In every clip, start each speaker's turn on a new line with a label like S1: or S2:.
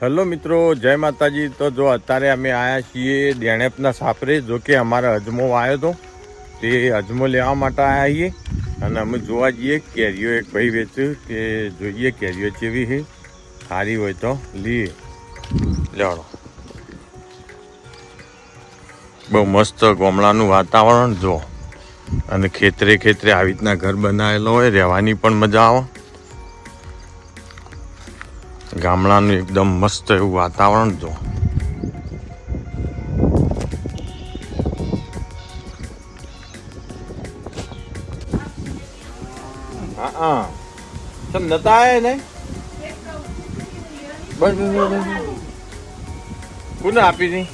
S1: Hello મિત્રો, જય માતાજી. તો જો અત્યારે અમે આવ્યા છીએ દેણેપના સાપરે જો કે અમારે અજમો આવ્યો હતો તે અજમો લેવા માટે આવ્યા છીએ. અને અમે જોવા જઈએ કેરીઓ એક ભાઈ વેચ્યું કે જોઈએ કેરીઓ કેવી છે. સારી હોય તો લઈએ. જાણો બહુ મસ્ત ગોમડાનું વાતાવરણ, જો. અને ખેતરે ખેતરે આવી રીતના ઘર બનાવેલો હોય, રહેવાની પણ મજા આવે. ગામડાનું એકદમ મસ્ત એવું વાતાવરણ જો. હા નતા આયા ને બસ આપી હતી?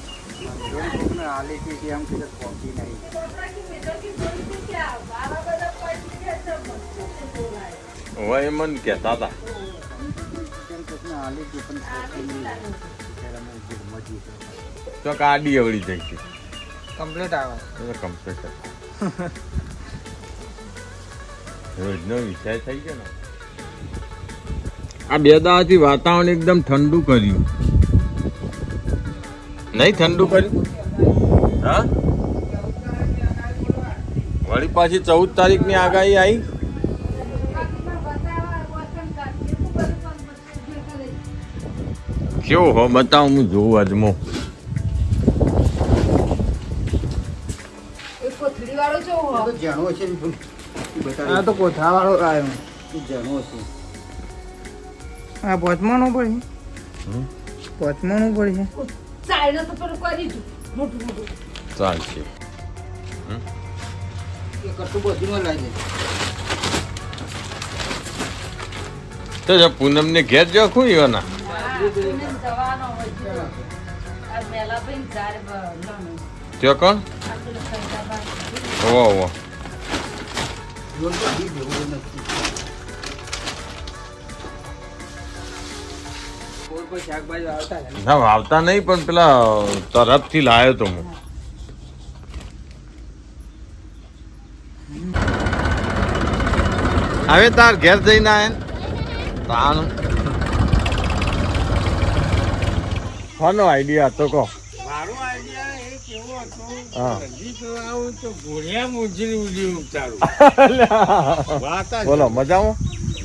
S1: મને કહેતા હતા. તો કાડી અવળી જાય છે.
S2: કમ્પ્લીટ આવે.
S1: કમ્પ્લીટ રોજનો વિષય થઈ ગયો ને. આ બે દાવાથી વાતાવરણ એકદમ ઠંડુ કર્યું. નહીં ઠંડુ કર્યું? હા? વળી પાછી ચૌદ તારીખની આગાહી આવી? કેવો હો? બતાવ હું જોઉં અજમો
S2: આ તો કોથળા વાળો આવ્યો આ પોચમાનું પડે પોચમાનું પડે
S3: છું.
S1: ચાલશે. તો પૂનમ ને ઘેર જો ખું યોના ત્યો. ઓવો ઓવો
S2: ને,
S1: વાવતા નહીં, પણ પેલા તરફથી લાયો તો હું. હવે તાર ઘેર જઈને આયા તાણ. કોનો આઈડિયા હતો કહો.
S2: મારો આઈડિયા એ કેવો હતો
S1: હા.
S2: આવું તો ઘોડિયા મુજરી ઉડી ઉતારું
S1: બોલો મજામાં?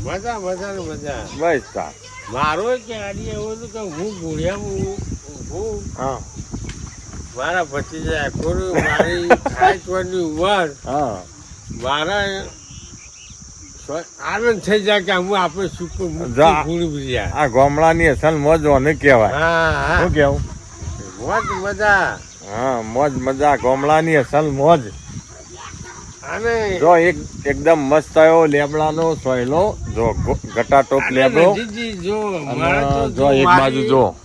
S2: મજા મજા ને મજા.
S1: બસ સા
S2: મારો કે આઈડિયા એવો હતો કે હું ઘોડિયા હું
S1: હા.
S2: મારા ભત્રીજા ખોરું મારી ખાઈવાની ઉંમર.
S1: હા.
S2: મારા આનંદ થઈ જાય કે હું આપણે સુકું
S1: આ ગામડાની અસલ મોજ ઓને કહેવાય. શું કેવું?
S2: મોજ મજા.
S1: હા મોજ મજા ગામડાની અસલ મોજ.
S2: અને
S1: જો એક એકદમ મસ્ત આવ્યો લેબડાનો સોયલો જો ગટાટોપ લેબડો.
S2: જો
S1: એક બાજુ જો.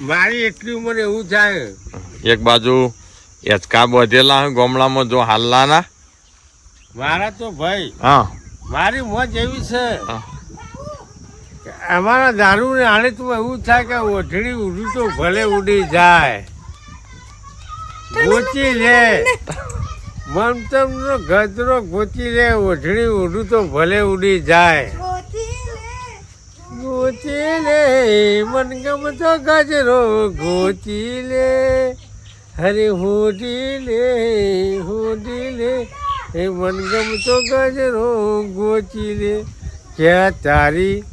S2: મારી એટલી ઉંમર એવું થાય.
S1: એક બાજુ એચકા બધેલા ગામડામાં જો હાલલાના.
S2: મારા તો ભાઈ.
S1: હા.
S2: મારી મોજ એવી છે અમારા દારૂ ને તો એવું થાય કે ઓઢણી ઉડી તો ભલે ઉડી જાય. ગોચી લે. મમતમ નો ગજરો ગોચી લે ઓઢણી ઉડું તો ભલે ઉડી જાય. ગોચી લે મનગમતો ગજરો ગોચી લે. હરે હોડી લે હોડી લે. એ મનગમતો ગજરો ગોચી લે ક્યાં તારી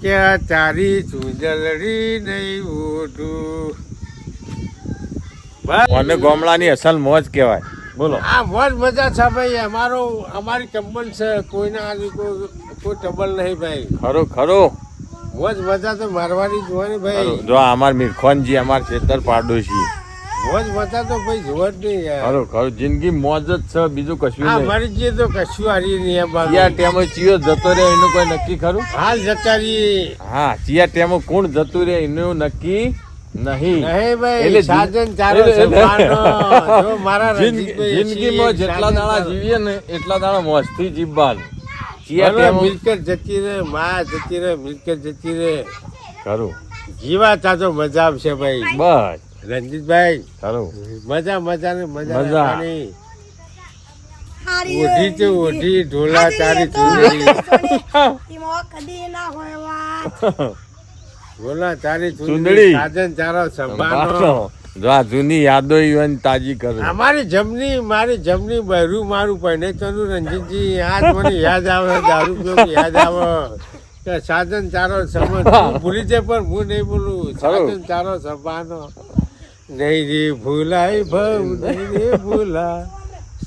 S2: ક્યાં તારી જલડી નહીં ઓઢું
S1: મને ગોમડાની અસલ મોજ કહેવાય. બોલો.
S2: આ મોજ મજા છે ભાઈ અમારો અમારી ચંબલ છે કોઈના આજે કોઈ કોઈ ટંબલ નહીં ભાઈ.
S1: ખરો ખરો.
S2: મોજ મજા તો મારવાની જોવાની
S1: હોય
S2: ભાઈ.
S1: જો અમાર મીરખોનજી અમાર ખેતર પાડોશી
S2: મોજ મજા તો ભાઈ જોવા જ નહીં યાર.
S1: ખરું જિંદગી મોજ જ છે બીજું કશું નહીં.
S2: મારી જે તો કશું હારી નહીં બાજુ.
S1: ટેમો ચિયો જતો રહે એનું કોઈ નક્કી ખરું?
S2: હાલ જતા રહીએ.
S1: હા ચિયા ટેમો કોણ જતું રહે એનું નક્કી નહીં.
S2: ભાઈ સાધન ચાલો. જો મારા
S1: જિંદગીમાં જેટલા દાડા જીવીએ ને એટલા દાડા મોજથી જીવવાનું. ચિયા ટેમો
S2: મિલકત જતી રહે માં જતી રહે મિલકત જતી રહે.
S1: ખરું.
S2: જીવા તો મજા આવશે ભાઈ.
S1: બસ.
S2: રણજીતભાઈ
S1: ખરું
S2: મજા મજા. ને. મજા
S1: મજા.
S2: ઓઢી તો ઓઢી ઢોલા તારી બોલા તારી
S1: ચૂંદડી.
S2: સાજન ચારો સંભાળો.
S1: જો આ જૂની યાદો ઈવન તાજી કરો.
S2: અમારી જમની મારી જમની બહેરું મારું પહેને તનું રંજીતજી આજ મને યાદ આવે દારૂ પીવો યાદ આવે. કે સાધન ચારો સમજ ભૂલી જાય પણ હું નહીં બોલું સાધન ચારો સભાનો નહીં રે ભૂલાય ભવ નહીં રે ભૂલા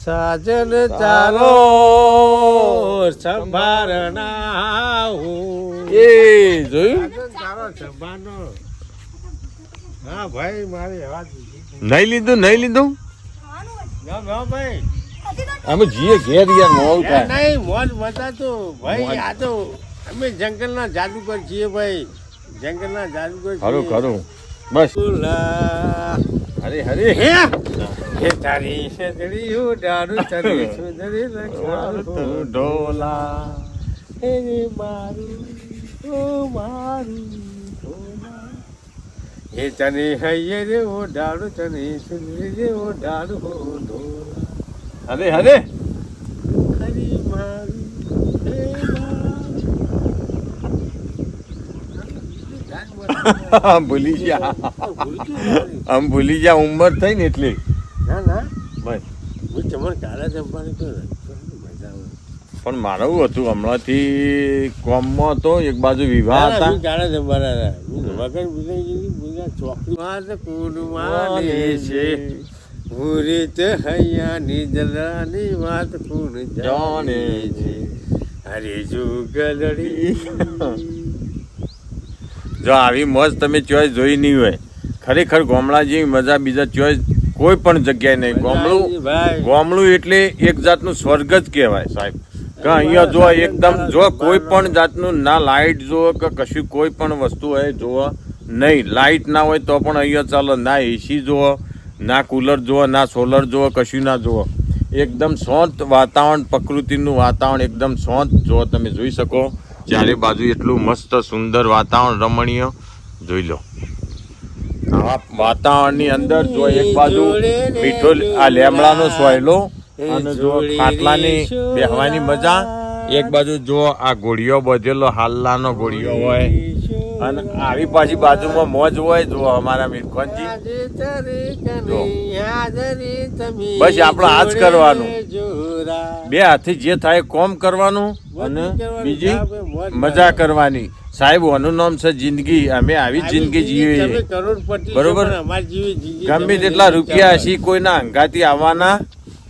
S2: સાજન ચારો સંભારણા હો
S1: એ જોયું?
S2: સંભારણો. હા ભાઈ મારી વાત
S1: નહીં લીધું નહીં લીધું?
S2: ભાઈ.
S1: અમે જીએ ઘેર યાર
S2: મોલ
S1: થાય
S2: નહીં મોજ બતાતો. ભાઈ આ તો અમે જંગલના જાદુગર છીએ ભાઈ. જંગલના જાદુગર
S1: ખરું ખરું. બસ
S2: ફૂલા.
S1: હરે હરે
S2: હે હે તારી સદડી ઉડાડું તારી સુંદરી રખાડું.
S1: ઢોલા
S2: હે રે મારું ઓ મારું ઢોલા. હે તને હૈયે રે ઓઢાડું તને સુંદરી રે ઓઢાડું હો ઢોલા.
S1: હરે હરે
S2: હરી મારું હે મારું.
S1: ભૂલી ગયા. આમ ભૂલી ગયા ઉંમર થઈ ને એટલે.
S2: ના ના.
S1: બસ.
S2: હું તમને કાળા જમવાની
S1: પણ મારે એવું હતું હમણાંથી કોમમાં તો એક બાજુ વિવાહ હતા.
S2: હું જમવાના હતા. હું વગર ભૂલાઈ ગયેલી, બીજા ચોકડી. વાત કોણ માને છે? ભૂરી તે હૈયાની જલાની વાત કોણ જાણે છે? અરે જુગલડી.
S1: જો આવી મોજ તમે ચોઈસ જોઈ નહીં હોય. ખરેખર ગોમડા જેવી મજા બીજા ચોઈસ કોઈ પણ જગ્યાએ નહીં. ગોમડું ગોમડું એટલે એક જાતનું સ્વર્ગ જ કહેવાય સાહેબ. કે અહીંયા જો એકદમ જો કોઈ પણ જાતનું ના લાઇટ જો કે કશું કોઈ પણ વસ્તુ હોય જુઓ. નહીં લાઇટ ના હોય તો પણ અહીંયા ચાલો. ના એસી જુઓ ના કુલર જુઓ ના સોલર જુઓ કશું ના જુઓ. એકદમ શાંત વાતાવરણ પ્રકૃતિનું વાતાવરણ એકદમ શાંત જો તમે જોઈ શકો. ચારે બાજુ એટલું મસ્ત સુંદર વાતાવરણ રમણીય. જોઈ લો. આ વાતાવરણની અંદર જો એક બાજુ મીઠો આ લેમડાનો સોયલો અને જો ખાટલાની બેહવાની મજા. એક બાજુ જો આ ગોળીઓ બધેલો હાલ્લાનો ગોળીઓ હોય અને આવી પાછી બાજુમાં મોજ હોય જો અમારા મીરખોનજી. બસ આપણે આ જ કરવાનું. બે હાથે જે થાય કોમ કરવાનું અને બીજી મજા કરવાની સાહેબ આનું નામ છે જિંદગી અમે આવી જિંદગી જીવીએ બરોબર. ગમે તેટલા રૂપિયા
S2: હશે
S1: હશી કોઈના અંગાથી આવવાના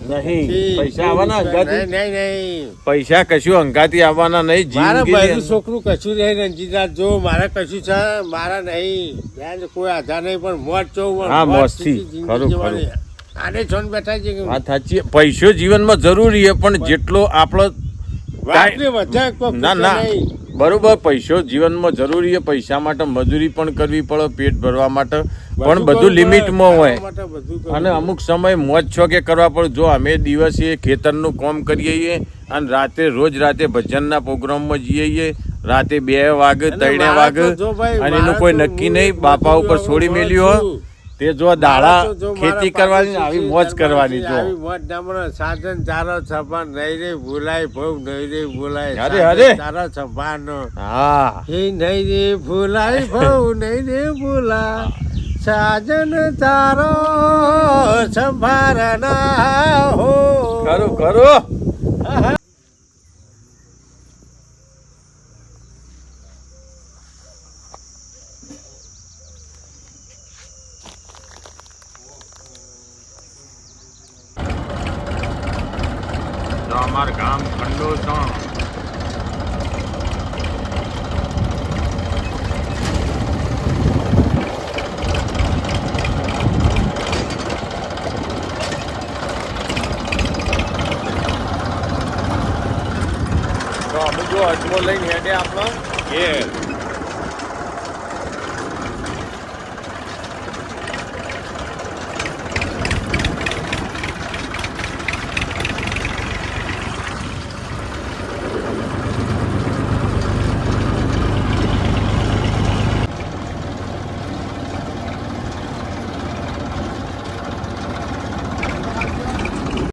S1: નહીં પૈસા આવવાના અંગાથી?
S2: નહીં નહીં નહીં.
S1: પૈસા કશું અંગાથી આવવાના નહીં
S2: મારા છોકરું કશું નહીં રંજીતા જો મારા કશું છે મારા નહીં. કોઈ આધાર નહીં પણ મોજ છો
S1: હા, મોજથી. ખરું, ખરું.
S2: આને બેઠા છે
S1: વાત સાચી પૈસો જીવનમાં જરૂરી છે પણ જેટલો આપણો ના ના. બરોબર પૈસો જીવનમાં જરૂરી છે પૈસા માટે મજૂરી પણ કરવી પડે પેટ ભરવા માટે. પણ બધું લિમિટમાં હોય. અને અમુક સમય મોજ છો કે કરવા પડે. જો અમે દિવસે ખેતરનું કામ કરીએ અને રાતે રોજ રાતે ભજનના પ્રોગ્રામમાં જઈએ રાતે બે વાગે ત્રણે વાગે અને એનું કોઈ નક્કી નહીં બાપા ઉપર છોડી મેલ્યું.
S2: છું.
S1: તે જો દાડા
S2: જો
S1: ખેતી કરવાની આવી મોજ કરવાની જો.
S2: આવી મોજ નામનો સાધન ચારો છપાન નહીં રે ભૂલાય ભવ નહીં રે ભૂલાય.
S1: અરે, અરે.
S2: ચારો છપાનો.
S1: હા.
S2: હે નહીં રે ભૂલાય ભવ નહીં રે ભૂલા સાજન તારો સંભારણા હો.
S1: કરો ખરું તો અમાર ઠંડો છે તો અમે જો અજમો લઈને હેડે આપણો? ઘેર